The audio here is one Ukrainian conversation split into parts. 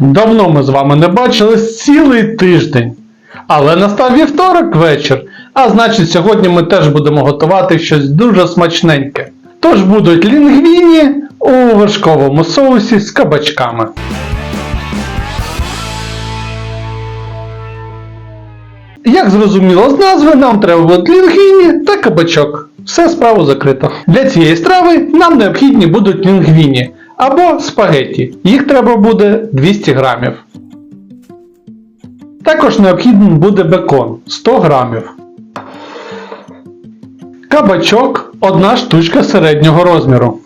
Давно ми з вами не бачились цілий тиждень. Але настав вівторок вечір, а значить сьогодні ми теж будемо готувати щось дуже смачненьке. Тож будуть лінгвіні у вершковому соусі з кабачками. Як зрозуміло з назви, нам треба буде лінгвіні та кабачок. Все справу закрито. Для цієї страви нам необхідні будуть лінгвіні або спагетті. Їх треба буде 200 грамів. Також необхідний буде бекон 100 грамів. Кабачок 1 штучка середнього розміру.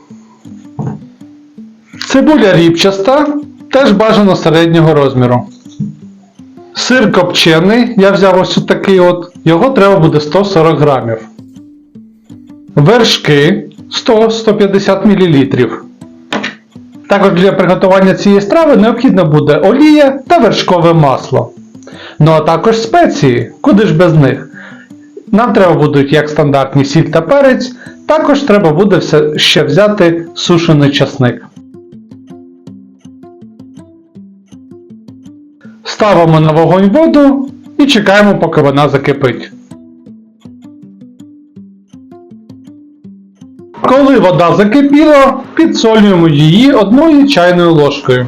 Цибуля ріпчаста теж бажано середнього розміру. Сир копчений, я взяв ось такий от, його треба буде 140 грамів. Вершки 100-150 мл. Також для приготування цієї страви необхідна буде олія та вершкове масло. Ну а також спеції, куди ж без них. Нам треба будуть як стандартні сіль та перець, також треба буде ще взяти сушений часник. Ставимо на вогонь воду і чекаємо, поки вона закипить. Коли вода закипіла, підсолюємо її одною чайною ложкою.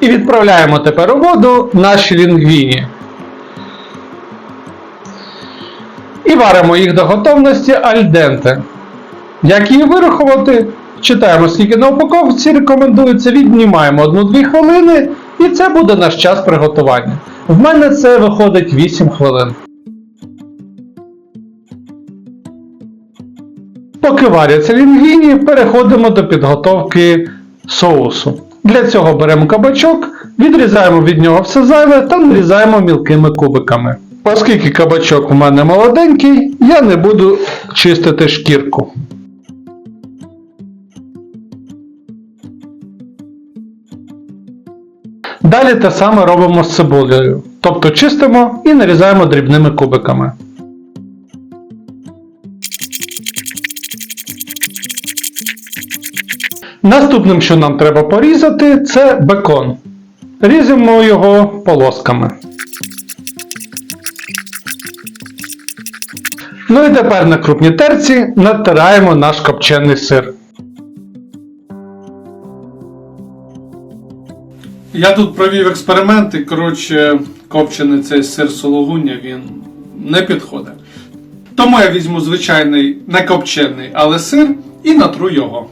І відправляємо тепер у воду наші лінгвіні. І варимо їх до готовності альденте. Як її вирахувати? Читаємо, скільки на упаковці рекомендується, віднімаємо 1-2 хвилини, і це буде наш час приготування. В мене це виходить 8 хвилин. Поки варяться лінгвіні, переходимо до підготовки соусу. Для цього беремо кабачок, відрізаємо від нього все зайве та нарізаємо мілкими кубиками. Оскільки кабачок у мене молоденький, я не буду чистити шкірку. Далі те саме робимо з цибулею, тобто чистимо і нарізаємо дрібними кубиками. Наступним, що нам треба порізати, це бекон. Різемо його полосками. Ну і тепер на крупній терці натираємо наш копчений сир. Я тут провів експерименти, коротше, копчений цей сир сологуня, він не підходить. Тому я візьму звичайний не копчений, але сир і натру його.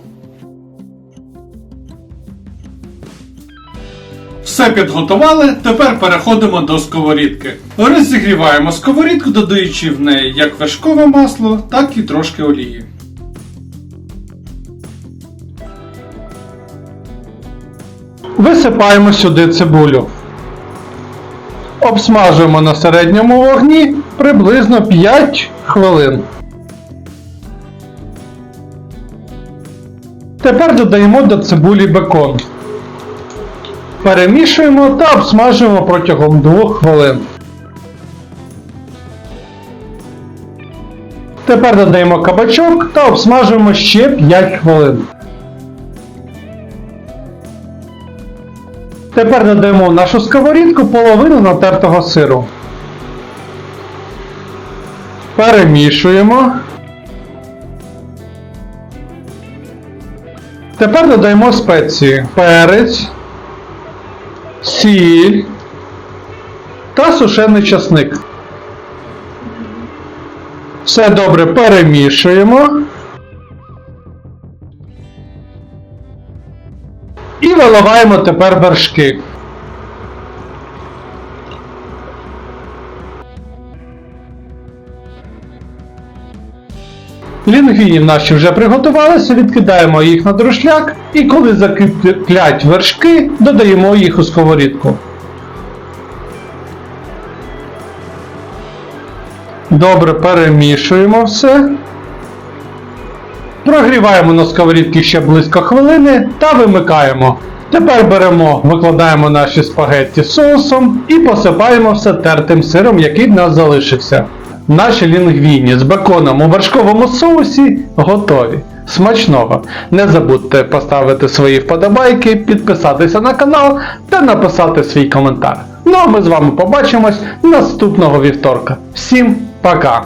Все підготували, тепер переходимо до сковорідки. Розігріваємо сковорідку, додаючи в неї як вершкове масло, так і трошки олії. Висипаємо сюди цибулю. Обсмажуємо на середньому вогні приблизно 5 хвилин. Тепер додаємо до цибулі бекон. Перемішуємо та обсмажуємо протягом 2 хвилин. Тепер додаємо кабачок та обсмажуємо ще 5 хвилин. Тепер додаємо в нашу сковорідку половину натертого сиру. Перемішуємо. Тепер додаємо спеції. Перець, сіль та сушений часник. Все добре перемішуємо. І виливаємо тепер вершки. Лінгвіні наші вже приготувалися, відкидаємо їх на друшляк і коли закиплять вершки, додаємо їх у сковорідку. Добре перемішуємо все. Прогріваємо на сковорідці ще близько хвилини та вимикаємо. Тепер беремо, викладаємо наші спагетті соусом і посипаємо все тертим сиром, який в нас залишився. Наші лінгвіні з беконом у вершковому соусі готові. Смачного! Не забудьте поставити свої вподобайки, підписатися на канал та написати свій коментар. Ну а ми з вами побачимось наступного вівторка. Всім пока!